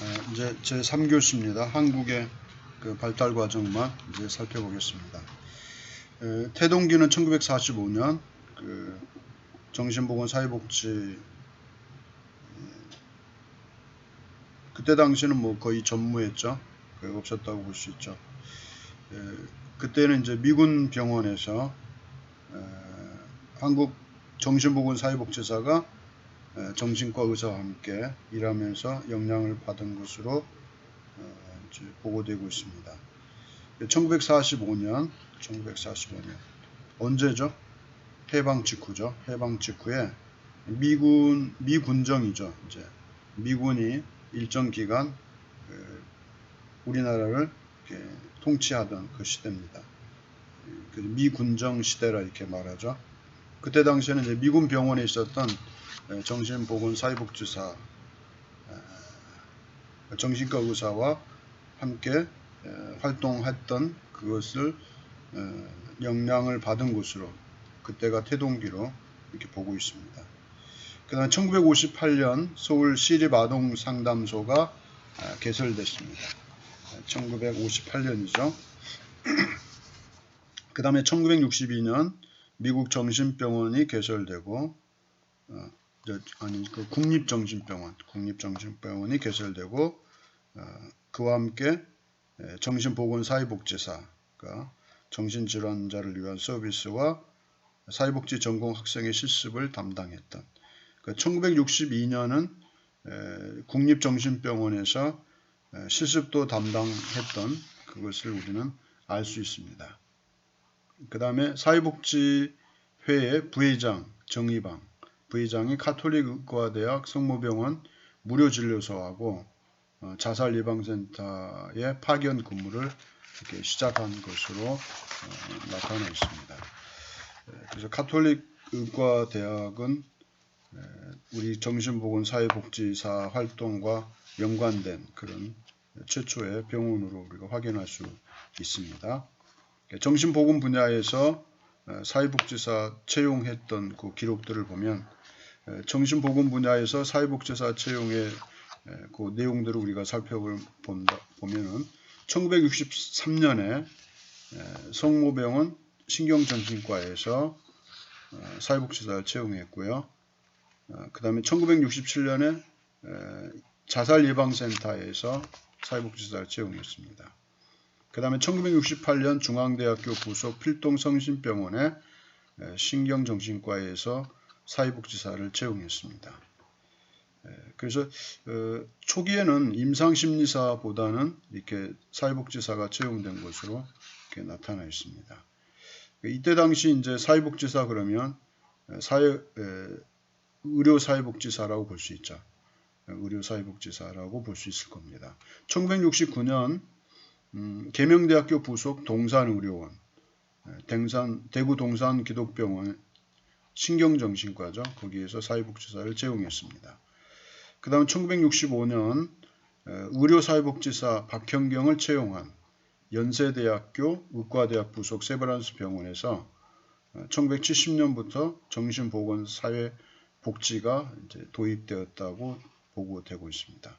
어, 이제 제 3교시입니다. 한국의 그 발달 과정만 이제 살펴보겠습니다. 에, 태동기는 1945년 그 정신보건사회복지 에, 그때 당시는 뭐 거의 전무했죠. 거의 없었다고 볼 수 있죠. 에, 그때는 이제 미군 병원에서 에, 한국 정신보건사회복지사가 에, 정신과 의사와 함께 일하면서 영향을 받은 것으로 어, 보고되고 있습니다. 1945년, 1945년 언제죠? 해방 직후죠. 해방 직후에 미군 미군정이죠. 이제 미군이 일정 기간 그 우리나라를 통치하던 그 시대입니다. 그 미군정 시대라 이렇게 말하죠. 그때 당시에는 이제 미군 병원에 있었던 에, 정신보건사회복지사 에, 정신과 의사와 함께 에, 활동했던 그것을 에, 영향을 받은 곳으로 그때가 태동기로 이렇게 보고 있습니다. 그 다음 1958년 서울 시립아동상담소가 아, 개설됐습니다. 1958년이죠. 그 다음에 1962년 미국 정신병원이 개설되고 어, 저, 아니 그 국립정신병원 국립정신병원이 개설되고 어, 그와 함께 에, 정신보건사회복지사가 정신질환자를 위한 서비스와 사회복지 전공 학생의 실습을 담당했던 그 1962년은 국립정신병원에서 에, 실습도 담당했던 그것을 우리는 알 수 있습니다. 그 다음에 사회복지회의 부회장 정의방 부회장이 카톨릭의과대학 성모병원 무료진료소하고 어, 자살 예방센터의 파견 근무를 이렇게 시작한 것으로 어, 나타나 있습니다. 에, 그래서 카톨릭 의과대학은 에, 우리 정신보건사회복지사 활동과 연관된 그런 최초의 병원으로 우리가 확인할 수 있습니다. 정신보건 분야에서 어, 사회복지사 채용했던 그 기록들을 보면 에, 정신보건 분야에서 사회복지사 채용의 에, 그 내용들을 우리가 살펴본다 보면은 1963년에 성모병원 신경정신과에서 어, 사회복지사를 채용했고요. 그 다음에 1967년에 자살예방센터에서 사회복지사를 채용했습니다. 그 다음에 1968년 중앙대학교 부속 필동성심병원의 신경정신과에서 사회복지사를 채용했습니다. 그래서 어, 초기에는 임상심리사보다는 이렇게 사회복지사가 채용된 것으로 이렇게 나타나 있습니다. 이때 당시 이제 사회복지사 그러면 사회 의료사회복지사라고 볼 수 있죠. 의료사회복지사라고 볼 수 있을 겁니다. 1969년 음, 계명대학교 부속 동산의료원, 댕산, 대구 동산 기독병원 신경정신과죠. 거기에서 사회복지사를 채용했습니다. 그 다음 1965년 의료사회복지사 박현경을 채용한 연세대학교 의과대학 부속 세브란스 병원에서 1970년부터 정신보건사회복지가 이제 도입되었다고 보고되고 있습니다.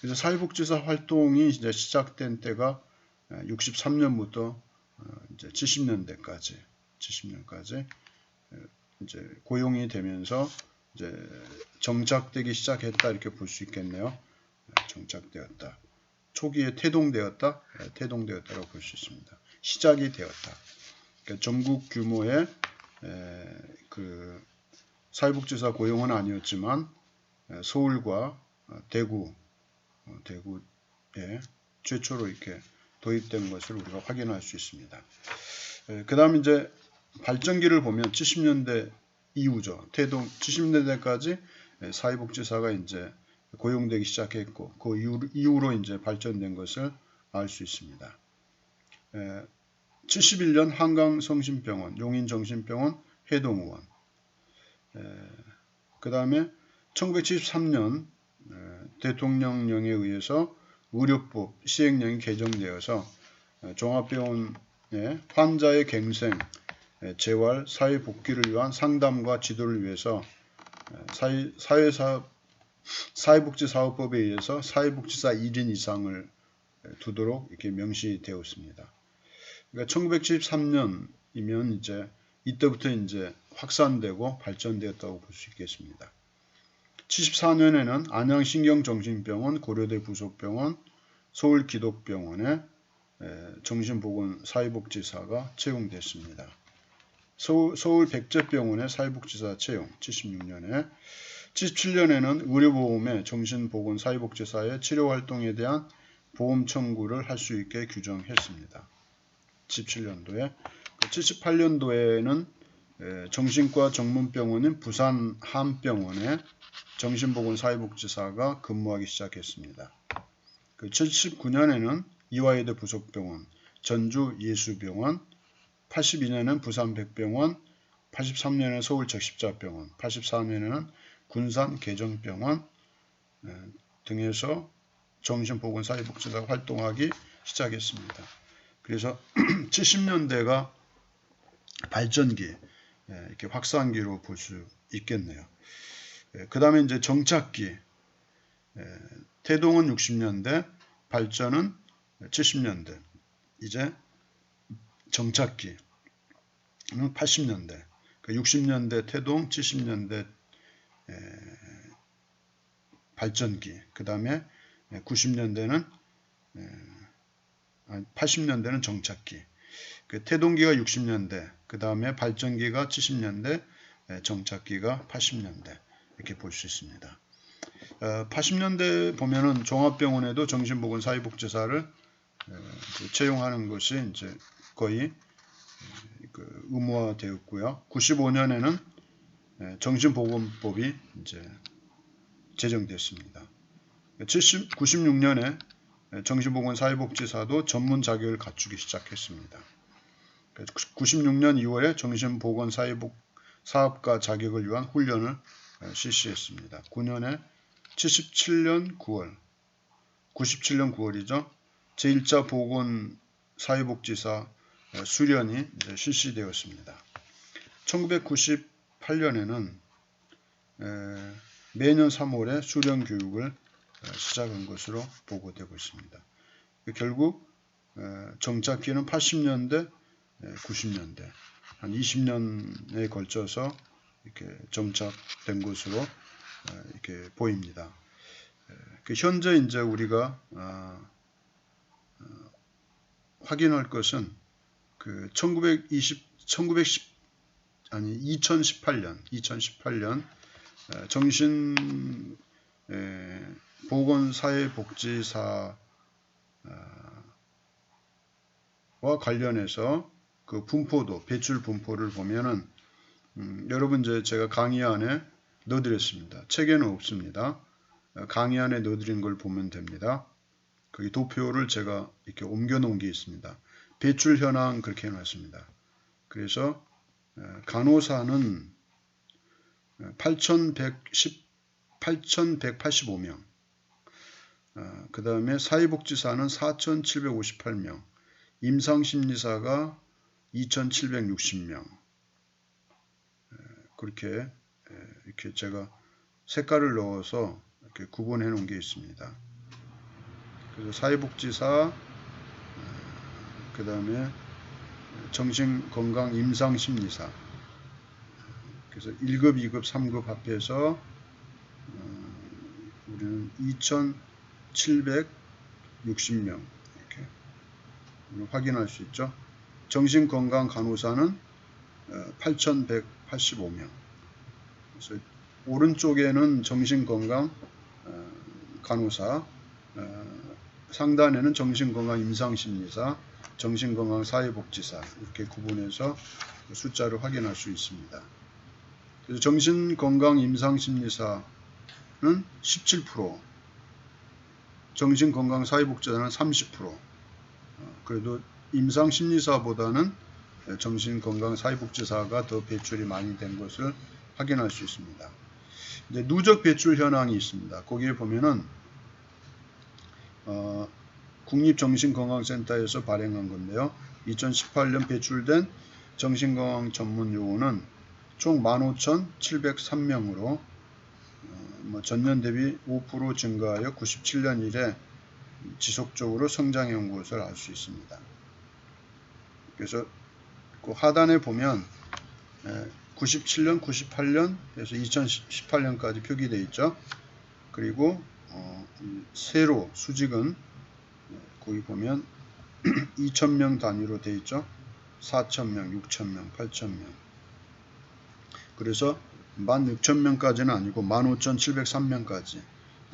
그래서 사회복지사 활동이 이제 시작된 때가 63년부터 이제 70년대까지 70년까지 이제 고용이 되면서 이제 정착되기 시작했다 이렇게 볼 수 있겠네요. 정착되었다. 초기에 태동되었다, 태동되었다고 볼 수 있습니다. 시작이 되었다. 그러니까 전국 규모의 그 사회복지사 고용은 아니었지만 서울과 대구, 어, 대구에 최초로 이렇게 도입된 것을 우리가 확인할 수 있습니다. 그 다음 이제 발전기를 보면 70년대 이후죠. 태동 70년대까지 사회복지사가 이제 고용되기 시작했고 그 이후, 로 이제 발전된 것을 알 수 있습니다. 71년 한강성심병원, 용인정신병원, 해동의원. 그 다음에 1973년 대통령령에 의해서 의료법 시행령이 개정되어서 종합병원의 환자의 갱생, 재활, 사회 복귀를 위한 상담과 지도를 위해서 사회복지사업법에 의해서 사회복지사 1인 이상을 두도록 이렇게 명시되었습니다. 그러니까 1973년이면 이제 이때부터 이제 확산되고 발전되었다고 볼 수 있겠습니다. 74년에는 안양신경정신병원, 고려대 부속병원, 서울기독병원에 정신보건 사회복지사가 채용됐습니다. 서울, 서울 백제병원의 사회복지사 채용 76년에 77년에는 의료보험의 정신보건 사회복지사의 치료활동에 대한 보험 청구를 할 수 있게 규정했습니다. 17년도에 78년도에는 정신과 전문병원인 부산 함병원에 정신보건 사회복지사가 근무하기 시작했습니다. 그 79년에는 이화여대 부속병원, 전주 예수병원, 82년에는 부산 백병원, 83년에는 서울 적십자병원, 84년에는 군산 개정병원 등에서 정신보건 사회복지사가 활동하기 시작했습니다. 그래서 70년대가 발전기, 이렇게 확산기로 볼 수 있겠네요. 그 다음에 이제 정착기, 태동은 60년대, 발전은 70년대, 이제 정착기는 80년대, 60년대 태동, 70년대 발전기, 그 다음에 90년대는 80년대는 정착기, 그 태동기가 60년대, 그 다음에 발전기가 70년대, 정착기가 80년대 이렇게 볼 수 있습니다. 80년대 보면은 종합병원에도 정신보건 사회복지사를 채용하는 것이 이제 거의 그 의무화되었고요. 95년에는 정신보건법이 이제 제정됐습니다. 70, 96년에 정신보건 사회복지사도 전문 자격을 갖추기 시작했습니다. 96년 2월에 정신보건 사회복 사업가 자격을 위한 훈련을 실시했습니다. 9년에 77년 9월, 97년 9월이죠. 제1차 보건 사회복지사 수련이 실시되었습니다. 1998년에는 매년 3월에 수련 교육을 시작한 것으로 보고되고 있습니다. 결국 정착기는 80년대, 90년대 한 20년에 걸쳐서 이렇게 정착된 것으로 이렇게 보입니다. 그 현재 이제 우리가 아, 어, 확인할 것은 그 1920, 1910 아니 2018년 2018년 정신 보건사회복지사와 관련해서 그 분포도 배출 분포를 보면은 음, 여러분 이제 제가 강의 안에 넣어드렸습니다. 책에는 없습니다. 강의 안에 넣어드린 걸 보면 됩니다. 거기 도표를 제가 이렇게 옮겨 놓은 게 있습니다. 배출 현황 그렇게 해놨습니다. 그래서 간호사는 8,110, 8,185명, 그 다음에 사회복지사는 4,758명, 임상심리사가 2,760명, 그렇게 이렇게 제가 색깔을 넣어서 이렇게 구분해 놓은 게 있습니다. 그래서 사회복지사, 그 다음에 정신건강 임상심리사, 그래서 1급, 2급, 3급 합해서 우리는 2,760명 이렇게 확인할 수 있죠. 정신건강 간호사는 8,185명. 그래서 오른쪽에는 정신건강 간호사, 상단에는 정신건강 임상심리사, 정신건강 사회복지사 이렇게 구분해서 숫자를 확인할 수 있습니다. 그래서 정신건강 임상심리사는 17%, 정신건강 사회복지사는 30%. 그래도 임상심리사보다는 정신건강 사회복지사가 더 배출이 많이 된 것을 확인할 수 있습니다. 이제 누적 배출 현황이 있습니다. 거기에 보면은 어, 국립정신건강센터에서 발행한 건데요. 2018년 배출된 정신건강 전문 요원은 총 15,703명으로 어, 뭐 전년 대비 5% 증가하여 97년 이래 지속적으로 성장해 온 것을 알 수 있습니다. 그래서 그 하단에 보면 97년, 98년, 그래서 2018년까지 표기되어 있죠. 그리고 어, 이 세로 수직은 거기 보면 2,000명 단위로 되어 있죠. 4,000명, 6,000명, 8,000명. 그래서 16,000명까지는 아니고 15,703명까지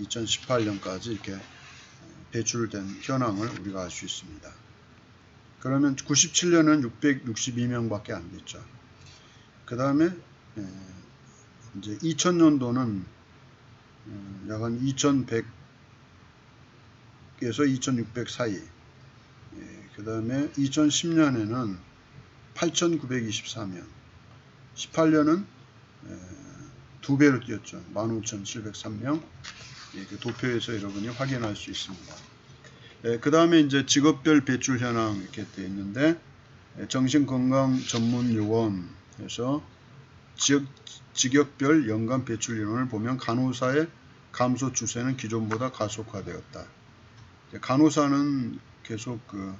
2018년까지 이렇게 배출된 현황을 우리가 알 수 있습니다. 그러면 97년은 662명밖에 안 됐죠. 그 다음에 이제 2000년도는 약간 2100에서 2600 사이. 그 다음에 2010년에는 8924명. 18년은 두 배로 뛰었죠. 15,703명. 그 도표에서 여러분이 확인할 수 있습니다. 그 다음에 이제 직업별 배출 현황 이렇게 되어 있는데 정신건강 전문 요원에서 지역 직역별 연간 배출 인원을 보면 간호사의 감소 추세는 기존보다 가속화되었다. 간호사는 계속 그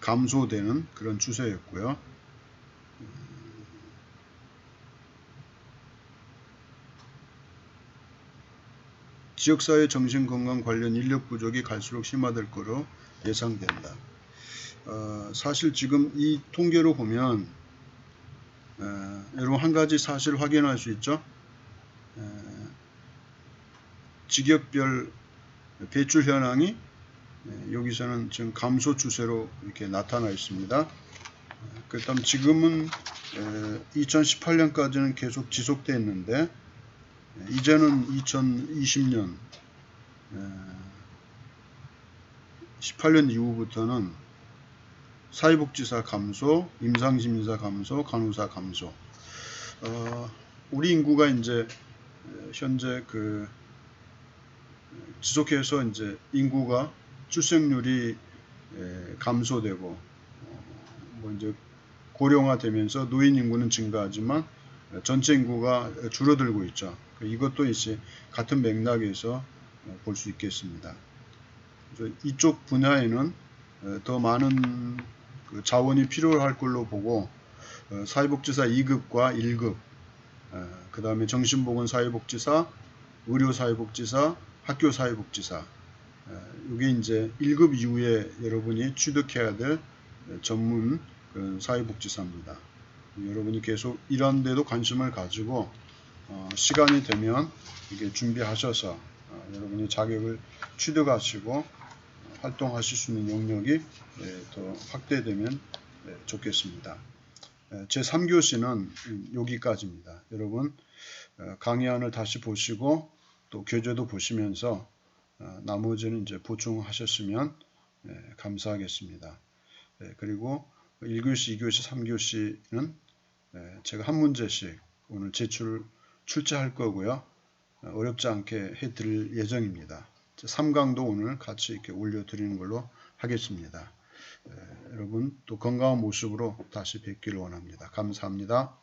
감소되는 그런 추세였고요. 지역사회 정신건강 관련 인력 부족이 갈수록 심화될 거로 예상된다. 어, 사실 지금 이 통계로 보면 어, 여러분 한 가지 사실 확인할 수 있죠. 어, 직역별 배출 현황이 네, 여기서는 지금 감소 추세로 이렇게 나타나 있습니다. 그다음 지금은 2018년까지는 계속 지속됐는데 이제는 2020년 18년 이후부터는 사회복지사 감소, 임상심리사 감소, 간호사 감소. 어, 우리 인구가 이제 현재 그 지속해서 이제 인구가 출생률이 감소되고 어, 뭐 이제 고령화되면서 노인 인구는 증가하지만 전체 인구가 줄어들고 있죠. 이것도 이제 같은 맥락에서 볼 수 있겠습니다. 이쪽 분야에는 더 많은 그 자원이 필요할 걸로 보고 어, 사회복지사 2급과 1급, 그 다음에 정신보건사회복지사, 의료사회복지사, 학교사회복지사, 이게 이제 1급 이후에 여러분이 취득해야 될 전문 사회복지사입니다. 여러분이 계속 이런 데도 관심을 가지고 어, 시간이 되면 이게 준비하셔서 어, 여러분이 자격을 취득하시고 활동하실 수 있는 영역이 예, 더 확대되면 예, 좋겠습니다. 예, 제 3교시는 여기까지입니다. 여러분 어, 강의안을 다시 보시고 또 교재도 보시면서 나머지는 이제 보충하셨으면 감사하겠습니다. 그리고 1교시, 2교시, 3교시는 제가 한 문제씩 오늘 제출 출제할 거고요. 어렵지 않게 해드릴 예정입니다. 3강도 오늘 같이 이렇게 올려드리는 걸로 하겠습니다. 여러분 또 건강한 모습으로 다시 뵙기를 원합니다. 감사합니다.